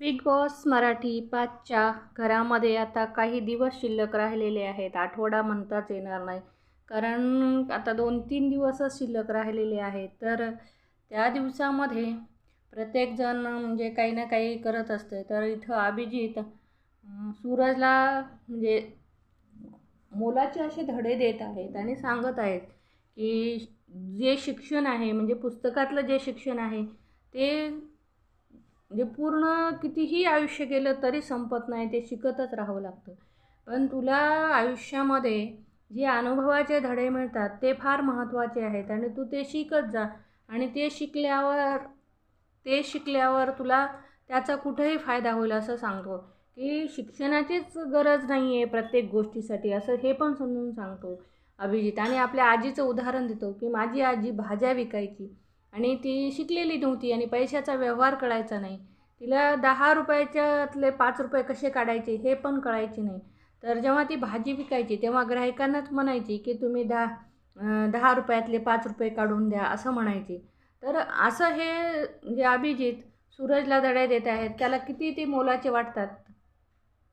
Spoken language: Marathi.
बिग बॉस मराठी पाचच्या घरामध्ये आता काही दिवस शिल्लक राहिलेले आहेत. आठवडा म्हणताच येणार नाही. कारण आता दोन तीन दिवसच शिल्लक राहिलेले आहेत. तर त्या दिवसामध्ये प्रत्येकजण म्हणजे काही ना काही करत असते तर इथं अभिजित सूरजला म्हणजे मोलाचे असे धडे देत आहेत आणि सांगत आहेत की जे शिक्षण आहे म्हणजे पुस्तकातलं जे शिक्षण आहे ते म्हणजे पूर्ण कितीही आयुष्य गेलं तरी संपत नाही ते शिकतच राहावं लागतं. पण तुला आयुष्यामध्ये जे अनुभवाचे धडे मिळतात ते फार महत्त्वाचे आहेत आणि तू ते शिकत जा. आणि ते शिकल्यावर ते शिकल्यावर तुला त्याचा कुठेही फायदा होईल असं सांगतो. की शिक्षणाचीच गरज नाही आहे प्रत्येक गोष्टीसाठी असं हे पण समजून सांगतो अभिजित. आणि आपल्या आजीचं उदाहरण देतो की माझी आजी भाज्या विकायची. आणि ती शिकलेली नव्हती आणि पैशाचा व्यवहार कळायचा नाही. तिला दहा रुपयाच्यातले पाच रुपये कसे काढायचे हे पण कळायचे नाही. तर जेव्हा ती भाजी विकायची तेव्हा ग्राहकांनाच म्हणायची की तुम्ही दहा दहा रुपयातले पाच रुपये काढून द्या असं म्हणायची. तर असं हे जे अभिजित सूरजला धड्या देत आहेत त्याला किती ते मोलाचे वाटतात?